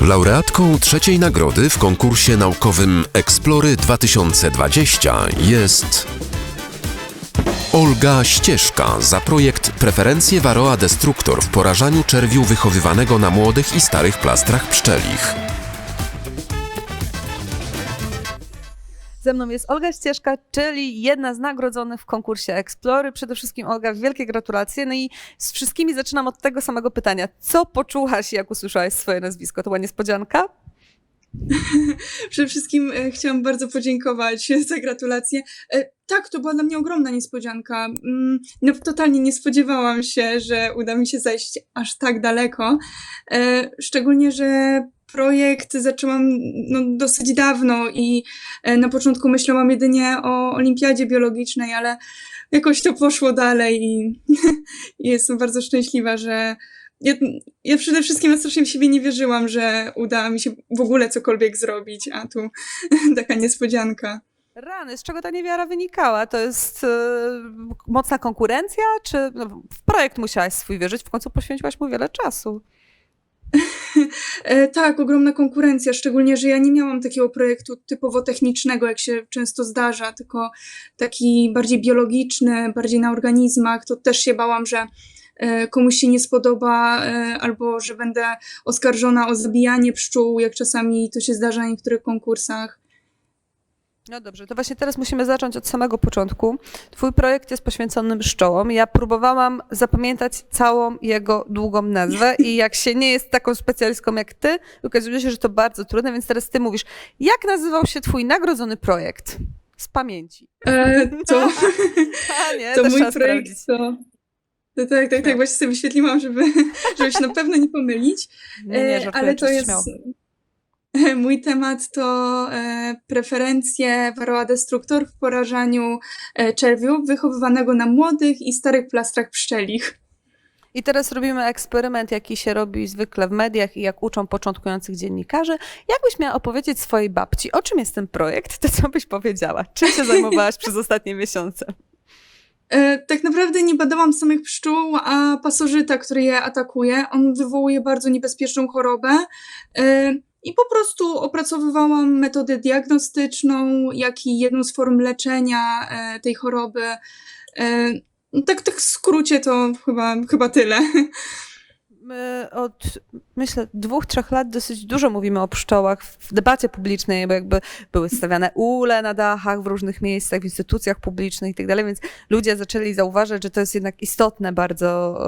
Laureatką trzeciej nagrody w konkursie naukowym Explory 2020 jest Olga Ścieżka za projekt Preferencje Varroa Destructor w porażaniu czerwiu wychowywanego na młodych i starych plastrach pszczelich. Ze mną jest Olga Ścieżka, czyli jedna z nagrodzonych w konkursie Explory. Przede wszystkim Olga, wielkie gratulacje. No i z wszystkimi zaczynam od tego samego pytania. Co poczułaś, jak usłyszałaś swoje nazwisko? To była niespodzianka? Przede wszystkim e, chciałam bardzo podziękować za gratulacje. E, Tak, to była dla mnie ogromna niespodzianka. Mm, No, totalnie nie spodziewałam się, że uda mi się zajść aż tak daleko. E, Szczególnie, że projekt zaczęłam no, dosyć dawno i e, na początku myślałam jedynie o olimpiadzie biologicznej, ale jakoś to poszło dalej i, i jestem bardzo szczęśliwa, że ja, ja przede wszystkim strasznie w siebie nie wierzyłam, że uda mi się w ogóle cokolwiek zrobić, a tu taka niespodzianka. Rany, z czego ta niewiara wynikała? To jest e, mocna konkurencja, czy no, w projekt musiałaś swój wierzyć? W końcu poświęciłaś mu wiele czasu. E, tak, ogromna konkurencja, szczególnie, że ja nie miałam takiego projektu typowo technicznego, jak się często zdarza, tylko taki bardziej biologiczny, bardziej na organizmach. To też się bałam, że komuś się nie spodoba, e, albo że będę oskarżona o zabijanie pszczół, jak czasami to się zdarza na niektórych konkursach. No dobrze, to właśnie teraz musimy zacząć od samego początku. Twój projekt jest poświęcony pszczołom. Ja próbowałam zapamiętać całą jego długą nazwę i jak się nie jest taką specjalistką jak ty, okazuje się, że to bardzo trudne, więc teraz ty mówisz, jak nazywał się twój nagrodzony projekt? Z pamięci. E, to, A nie, to mój projekt sprawdzić. to... to tak, tak, tak, właśnie sobie wyświetliłam, żeby, żeby się na pewno nie pomylić. Nie, nie, E, żartuję, ale to jest. śmiało. Mój temat to e, preferencje Varroa destructor w porażaniu e, czerwiu wychowywanego na młodych i starych plastrach pszczelich. I teraz robimy eksperyment, jaki się robi zwykle w mediach i jak uczą początkujących dziennikarzy. Jakbyś miała opowiedzieć swojej babci, o czym jest ten projekt, to co byś powiedziała? Czym się zajmowałaś przez ostatnie miesiące? E, tak naprawdę nie badałam samych pszczół, a pasożyta, który je atakuje. On wywołuje bardzo niebezpieczną chorobę. E, I po prostu opracowywałam metodę diagnostyczną, jak i jedną z form leczenia e, tej choroby. Tak, tak w skrócie to chyba, chyba tyle. My od, myślę, dwóch, trzech lat dosyć dużo mówimy o pszczołach w debacie publicznej, bo jakby były stawiane ule na dachach w różnych miejscach, w instytucjach publicznych i tak dalej, więc ludzie zaczęli zauważać, że to jest jednak istotne bardzo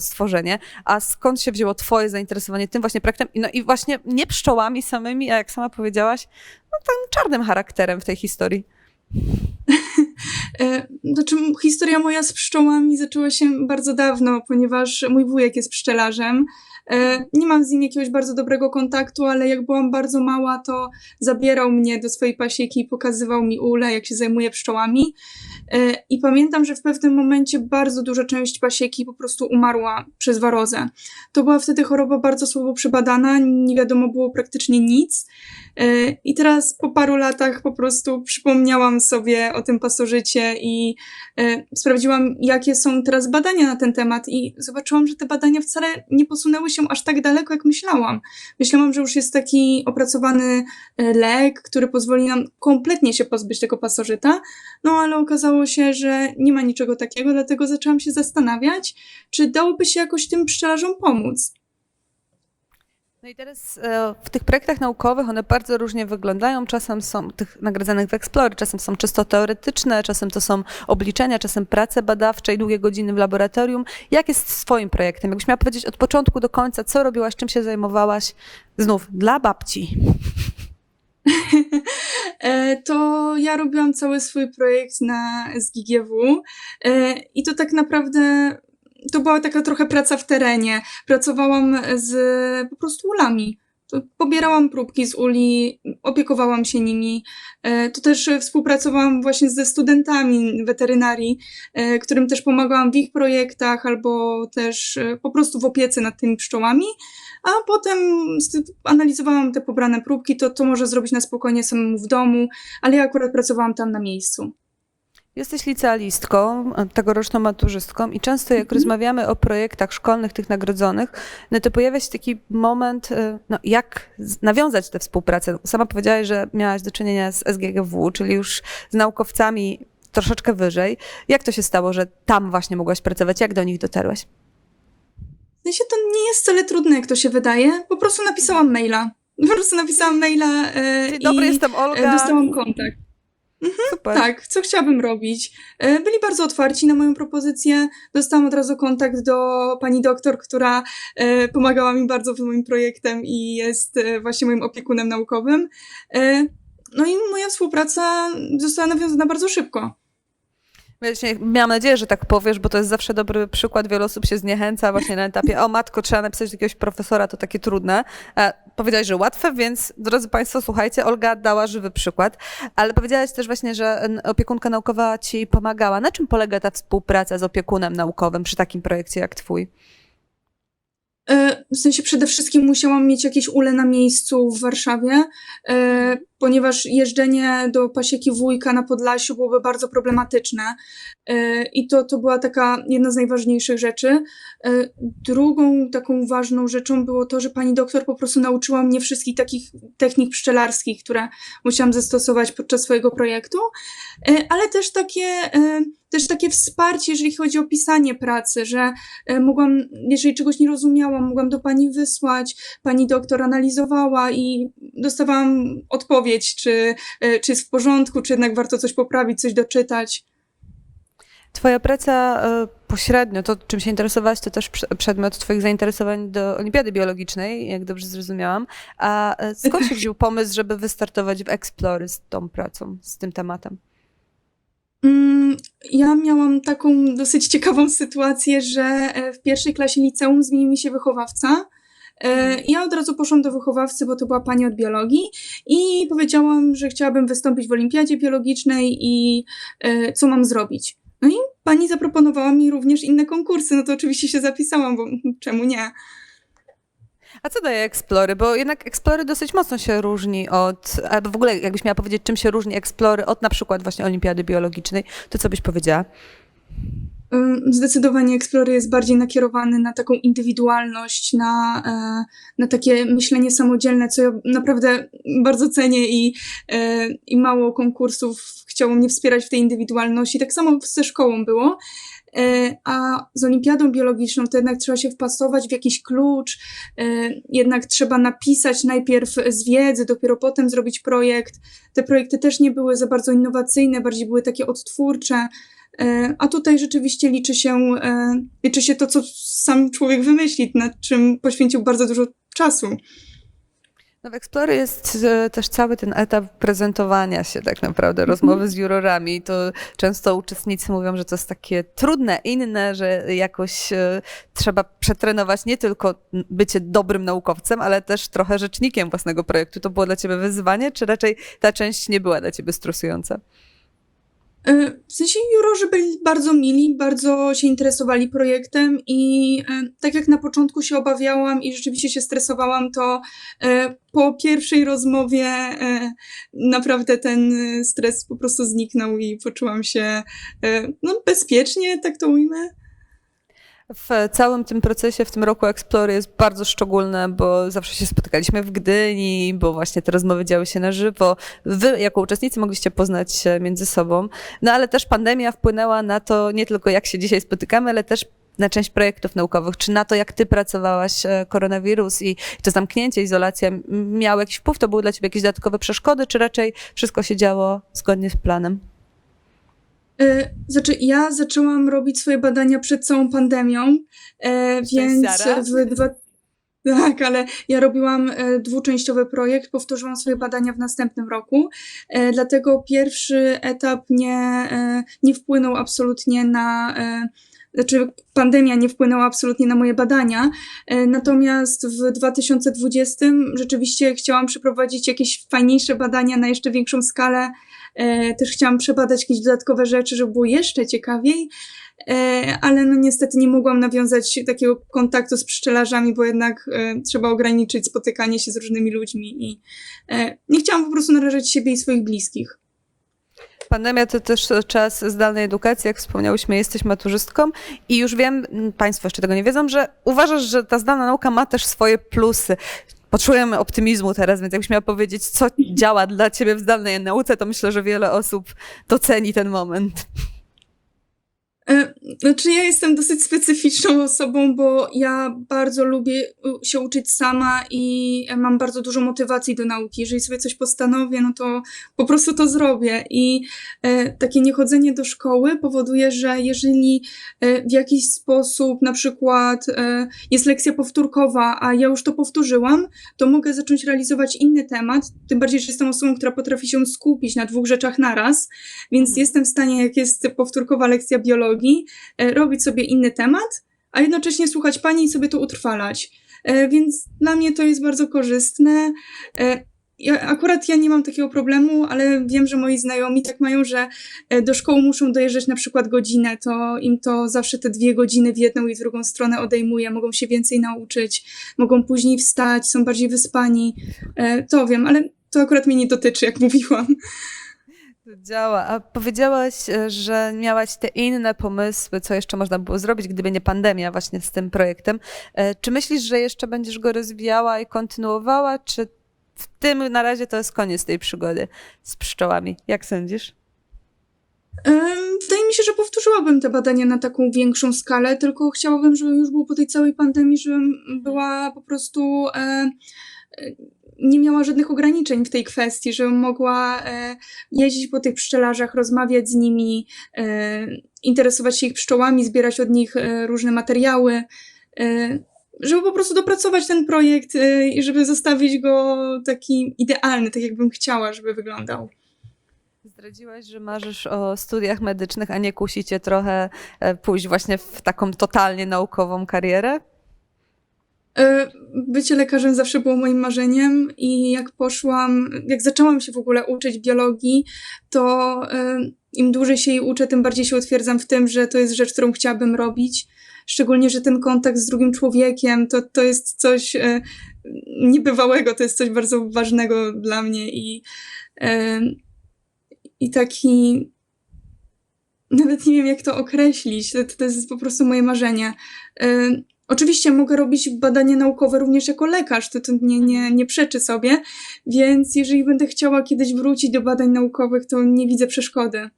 stworzenie. A skąd się wzięło twoje zainteresowanie tym właśnie projektem? I No i właśnie nie pszczołami samymi, a jak sama powiedziałaś, no tym czarnym charakterem w tej historii. Znaczy, historia moja z pszczołami zaczęła się bardzo dawno, ponieważ mój wujek jest pszczelarzem. E, Nie mam z nim jakiegoś bardzo dobrego kontaktu, ale jak byłam bardzo mała, to zabierał mnie do swojej pasieki i pokazywał mi ule, jak się zajmuje pszczołami. E, I pamiętam, że w pewnym momencie bardzo duża część pasieki po prostu umarła przez warozę. To była wtedy choroba bardzo słabo przebadana, nie wiadomo było praktycznie nic. E, I teraz po paru latach po prostu przypomniałam sobie o tym pasożycie i sprawdziłam, jakie są teraz badania na ten temat, i zobaczyłam, że te badania wcale nie posunęły się aż tak daleko, jak myślałam. Myślałam, że już jest taki opracowany e, lek, który pozwoli nam kompletnie się pozbyć tego pasożyta, no ale okazało się, że nie ma niczego takiego, dlatego zaczęłam się zastanawiać, czy dałoby się jakoś tym pszczelarzom pomóc. No i teraz e, w tych projektach naukowych one bardzo różnie wyglądają. Czasem są tych nagradzanych w Explorer, czasem są czysto teoretyczne, czasem to są obliczenia, czasem prace badawcze i długie godziny w laboratorium. Jak jest z Twoim projektem? Jakbyś miała powiedzieć od początku do końca, co robiłaś, czym się zajmowałaś? Znów dla babci. E, to ja robiłam cały swój projekt na SGGW e, i to tak naprawdę to była taka trochę praca w terenie. Pracowałam z po prostu ulami. Pobierałam próbki z uli, opiekowałam się nimi. E, To też współpracowałam właśnie ze studentami weterynarii, e, którym też pomagałam w ich projektach albo też e, po prostu w opiece nad tymi pszczołami. A potem analizowałam te pobrane próbki, to to może zrobić na spokojnie samemu w domu, ale ja akurat pracowałam tam na miejscu. Jesteś licealistką, tegoroczną maturzystką i często jak rozmawiamy o projektach szkolnych, tych nagrodzonych, no to pojawia się taki moment, e, no, jak nawiązać tę współpracę. Sama powiedziałaś, że miałaś do czynienia z SGGW, czyli już z naukowcami troszeczkę wyżej. Jak to się stało, że tam właśnie mogłaś pracować? Jak do nich dotarłaś? W sensie to nie jest wcale trudne, jak to się wydaje. Po prostu napisałam maila. Po prostu napisałam maila e, Dzień i dobry, jestem e, Olga. dostałam kontakt. Super. Tak, co chciałabym robić. E, Byli bardzo otwarci na moją propozycję. Dostałam od razu kontakt do pani doktor, która e, pomagała mi bardzo z moim projektem i jest e, właśnie moim opiekunem naukowym. No i moja współpraca została nawiązana bardzo szybko. Właśnie miałam nadzieję, że tak powiesz, bo to jest zawsze dobry przykład. Wiele osób się zniechęca właśnie na etapie, o matko, trzeba napisać jakiegoś profesora, to takie trudne. A powiedziałaś, że łatwe, więc drodzy Państwo, słuchajcie, Olga dała żywy przykład, ale powiedziałaś też właśnie, że opiekunka naukowa Ci pomagała. Na czym polega ta współpraca z opiekunem naukowym przy takim projekcie jak Twój? E, W sensie przede wszystkim musiałam mieć jakieś ule na miejscu w Warszawie, e, ponieważ jeżdżenie do pasieki wujka na Podlasiu byłoby bardzo problematyczne. E, I to, to była taka jedna z najważniejszych rzeczy. E, Drugą taką ważną rzeczą było to, że pani doktor po prostu nauczyła mnie wszystkich takich technik pszczelarskich, które musiałam zastosować podczas swojego projektu, E, ale też takie, też takie wsparcie, jeżeli chodzi o pisanie pracy, że mogłam, jeżeli czegoś nie rozumiałam, mogłam do pani wysłać, pani doktor analizowała i dostawałam odpowiedź, czy, e, czy jest w porządku, czy jednak warto coś poprawić, coś doczytać. Twoja praca e, pośrednio, to czym się interesowałaś, to też prze- przedmiot Twoich zainteresowań do Olimpiady Biologicznej, jak dobrze zrozumiałam. A e, skąd się wziął pomysł, żeby wystartować w Explory z tą pracą, z tym tematem? Mm, Ja miałam taką dosyć ciekawą sytuację, że w pierwszej klasie liceum zmienił mi się wychowawca. E, Ja od razu poszłam do wychowawcy, bo to była pani od biologii i powiedziałam, że chciałabym wystąpić w olimpiadzie biologicznej i e, co mam zrobić. No i pani zaproponowała mi również inne konkursy, no to oczywiście się zapisałam, bo czemu nie? A co daje Explory? Bo jednak Explory dosyć mocno się różni od, albo w ogóle jakbyś miała powiedzieć, czym się różni Explory od na przykład właśnie Olimpiady Biologicznej, to co byś powiedziała? Zdecydowanie Explorer jest bardziej nakierowany na taką indywidualność, na, e, na takie myślenie samodzielne, co ja naprawdę bardzo cenię i, e, i mało konkursów chciało mnie wspierać w tej indywidualności. Tak samo ze szkołą było. E, A z olimpiadą biologiczną to jednak trzeba się wpasować w jakiś klucz, e, jednak trzeba napisać najpierw z wiedzy, dopiero potem zrobić projekt. Te projekty też nie były za bardzo innowacyjne, bardziej były takie odtwórcze. E, A tutaj rzeczywiście liczy się, liczy się to, co sam człowiek wymyśli, nad czym poświęcił bardzo dużo czasu. No w Explory jest e, też cały ten etap prezentowania się tak naprawdę, rozmowy z jurorami. To często uczestnicy mówią, że to jest takie trudne, inne, że jakoś e, trzeba przetrenować nie tylko bycie dobrym naukowcem, ale też trochę rzecznikiem własnego projektu. To było dla ciebie wyzwanie, czy raczej ta część nie była dla ciebie stresująca? E, W sensie jurorzy byli bardzo mili, bardzo się interesowali projektem i e, tak jak na początku się obawiałam i rzeczywiście się stresowałam, to e, po pierwszej rozmowie naprawdę ten stres po prostu zniknął i poczułam się no, bezpiecznie, tak to ujmę. W całym tym procesie w tym roku Explory jest bardzo szczególne, bo zawsze się spotykaliśmy w Gdyni, bo właśnie te rozmowy działy się na żywo. Wy jako uczestnicy mogliście poznać się między sobą. No ale też pandemia wpłynęła na to nie tylko jak się dzisiaj spotykamy, ale też na część projektów naukowych, czy na to, jak ty pracowałaś e, koronawirus i to zamknięcie, izolacja m- miało jakiś wpływ? To były dla ciebie jakieś dodatkowe przeszkody, czy raczej wszystko się działo zgodnie z planem? E, Znaczy, ja zaczęłam robić swoje badania przed całą pandemią, e, więc w dwa... Tak, ale ja robiłam e, dwuczęściowy projekt, powtórzyłam swoje badania w następnym roku, dlatego pierwszy etap nie, nie wpłynął absolutnie na, znaczy pandemia nie wpłynęła absolutnie na moje badania, natomiast w 2020 rzeczywiście chciałam przeprowadzić jakieś fajniejsze badania na jeszcze większą skalę, Też chciałam przebadać jakieś dodatkowe rzeczy, żeby było jeszcze ciekawiej, e, ale no niestety nie mogłam nawiązać takiego kontaktu z pszczelarzami, bo jednak e, trzeba ograniczyć spotykanie się z różnymi ludźmi i e, nie chciałam po prostu narażać siebie i swoich bliskich. Pandemia to też czas zdalnej edukacji, jak wspomniałyśmy, jesteś maturzystką i już wiem, Państwo jeszcze tego nie wiedzą, że uważasz, że ta zdalna nauka ma też swoje plusy. Potrzebujemy optymizmu teraz, więc jakbyś miała powiedzieć, co działa dla Ciebie w zdalnej nauce, to myślę, że wiele osób doceni ten moment. Znaczy, ja jestem dosyć specyficzną osobą, bo ja bardzo lubię się uczyć sama i mam bardzo dużo motywacji do nauki. Jeżeli sobie coś postanowię, no to po prostu to zrobię. I e, takie niechodzenie do szkoły powoduje, że jeżeli e, w jakiś sposób, na przykład e, jest lekcja powtórkowa, a ja już to powtórzyłam, to mogę zacząć realizować inny temat. Tym bardziej, że jestem osobą, która potrafi się skupić na dwóch rzeczach naraz, więc Mhm. jestem w stanie, jak jest powtórkowa lekcja biologii, robić sobie inny temat, a jednocześnie słuchać pani i sobie to utrwalać. E, Więc dla mnie to jest bardzo korzystne. E, Ja, akurat ja nie mam takiego problemu, ale wiem, że moi znajomi tak mają, że e, do szkoły muszą dojeżdżać na przykład godzinę, to im to zawsze te dwie godziny w jedną i w drugą stronę odejmuje, mogą się więcej nauczyć, mogą później wstać, są bardziej wyspani. E, To wiem, ale to akurat mnie nie dotyczy, jak mówiłam. Działa. A powiedziałaś, e, że miałaś te inne pomysły, co jeszcze można było zrobić, gdyby nie pandemia właśnie z tym projektem. E, Czy myślisz, że jeszcze będziesz go rozwijała i kontynuowała, czy w tym na razie to jest koniec tej przygody z pszczołami? Jak sądzisz? Wydaje mi się, że powtórzyłabym te badania na taką większą skalę, tylko chciałabym, żeby już było po tej całej pandemii, żebym była po prostu. E, nie miała żadnych ograniczeń w tej kwestii, żebym mogła e, jeździć po tych pszczelarzach, rozmawiać z nimi, e, interesować się ich pszczołami, zbierać od nich e, różne materiały, żeby po prostu dopracować ten projekt i żeby zostawić go taki idealny, tak jakbym chciała, żeby wyglądał. Zdradziłaś, że marzysz o studiach medycznych, a nie kusi cię trochę pójść właśnie w taką totalnie naukową karierę? E, Bycie lekarzem zawsze było moim marzeniem i jak poszłam, jak zaczęłam się w ogóle uczyć biologii, to e, im dłużej się jej uczę, tym bardziej się utwierdzam w tym, że to jest rzecz, którą chciałabym robić. Szczególnie, że ten kontakt z drugim człowiekiem to, to jest coś e, niebywałego, to jest coś bardzo ważnego dla mnie i, i taki. Nawet nie wiem, jak to określić. To, to jest po prostu moje marzenie. E, Oczywiście mogę robić badania naukowe również jako lekarz, to, to nie, nie, nie przeczy sobie, więc jeżeli będę chciała kiedyś wrócić do badań naukowych, to nie widzę przeszkody.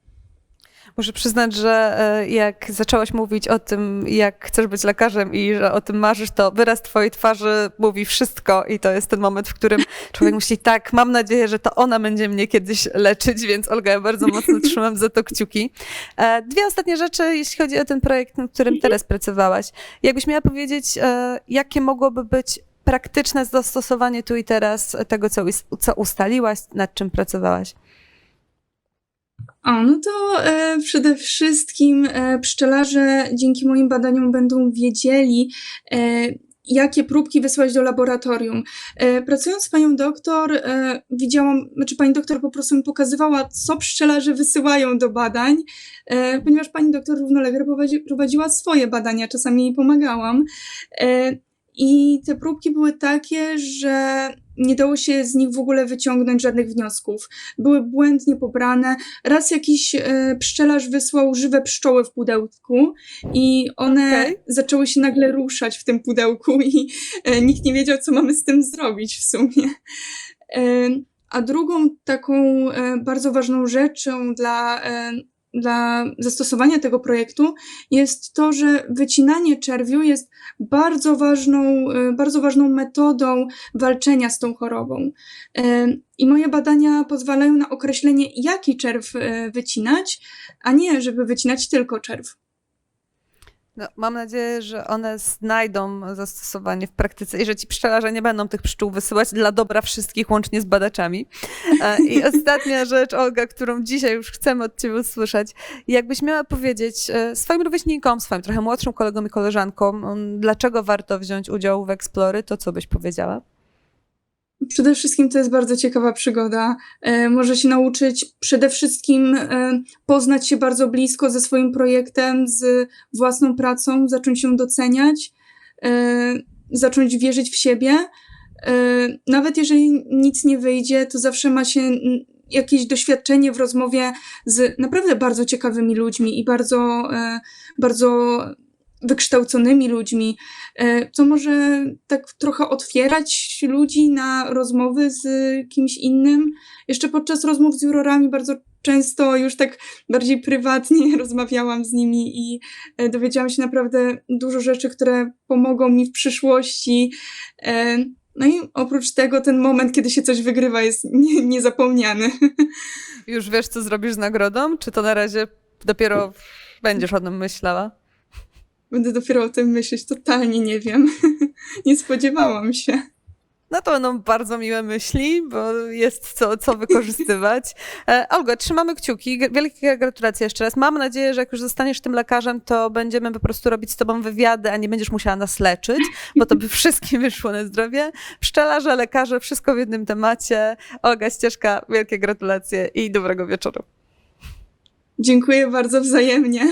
Muszę przyznać, że e, jak zaczęłaś mówić o tym, jak chcesz być lekarzem i że o tym marzysz, to wyraz twojej twarzy mówi wszystko i to jest ten moment, w którym człowiek myśli, tak, mam nadzieję, że to ona będzie mnie kiedyś leczyć, więc Olga, ja bardzo mocno trzymam za to kciuki. E, Dwie ostatnie rzeczy, jeśli chodzi o ten projekt, nad którym teraz pracowałaś. Jakbyś miała powiedzieć, e, jakie mogłoby być praktyczne zastosowanie tu i teraz tego, co, co ustaliłaś, nad czym pracowałaś? O, no to e, przede wszystkim e, pszczelarze dzięki moim badaniom będą wiedzieli, e, jakie próbki wysłać do laboratorium. E, pracując z panią doktor, e, widziałam, znaczy pani doktor po prostu mi pokazywała, co pszczelarze wysyłają do badań, e, ponieważ pani doktor równolegle prowadzi, prowadziła swoje badania, czasami jej pomagałam. E, I te próbki były takie, że nie dało się z nich w ogóle wyciągnąć żadnych wniosków. Były błędnie pobrane. Raz jakiś e, pszczelarz wysłał żywe pszczoły w pudełku i one Okej. zaczęły się nagle ruszać w tym pudełku i e, nikt nie wiedział, co mamy z tym zrobić w sumie. E, a drugą taką bardzo ważną rzeczą dla, dla zastosowania tego projektu jest to, że wycinanie czerwiu jest bardzo ważną, e, bardzo ważną metodą walczenia z tą chorobą. E, I moje badania pozwalają na określenie, jaki czerw e, wycinać, a nie, żeby wycinać tylko czerw. No, mam nadzieję, że one znajdą zastosowanie w praktyce i że ci pszczelarze nie będą tych pszczół wysyłać dla dobra wszystkich, łącznie z badaczami. E, I ostatnia rzecz, Olga, którą dzisiaj już chcemy od ciebie usłyszeć. Jakbyś miała powiedzieć e, swoim rówieśnikom, swoim trochę młodszym kolegom i koleżankom, dlaczego warto wziąć udział w Eksplory, to co byś powiedziała? Przede wszystkim to jest bardzo ciekawa przygoda. E, Może się nauczyć przede wszystkim e, poznać się bardzo blisko ze swoim projektem, z własną pracą, zacząć ją doceniać, e, zacząć wierzyć w siebie. E, Nawet jeżeli nic nie wyjdzie, to zawsze ma się jakieś doświadczenie w rozmowie z naprawdę bardzo ciekawymi ludźmi i bardzo, e, bardzo wykształconymi ludźmi, e, co może tak trochę otwierać ludzi na rozmowy z kimś innym. Jeszcze podczas rozmów z jurorami bardzo często już tak bardziej prywatnie rozmawiałam z nimi i e, dowiedziałam się naprawdę dużo rzeczy, które pomogą mi w przyszłości. E, No i oprócz tego ten moment, kiedy się coś wygrywa jest nie, niezapomniany. Już wiesz, co zrobisz z nagrodą? Czy to na razie dopiero będziesz o tym myślała? Będę dopiero o tym myśleć, totalnie nie wiem. Nie spodziewałam się. No to będą bardzo miłe myśli, bo jest co, co wykorzystywać. E, Olgo, trzymamy kciuki. Wielkie gratulacje jeszcze raz. Mam nadzieję, że jak już zostaniesz tym lekarzem, to będziemy po prostu robić z tobą wywiady, a nie będziesz musiała nas leczyć, bo to by wszystkim wyszło na zdrowie. Pszczelarze, lekarze, wszystko w jednym temacie. Olga Ścieżka, wielkie gratulacje i dobrego wieczoru. Dziękuję bardzo wzajemnie.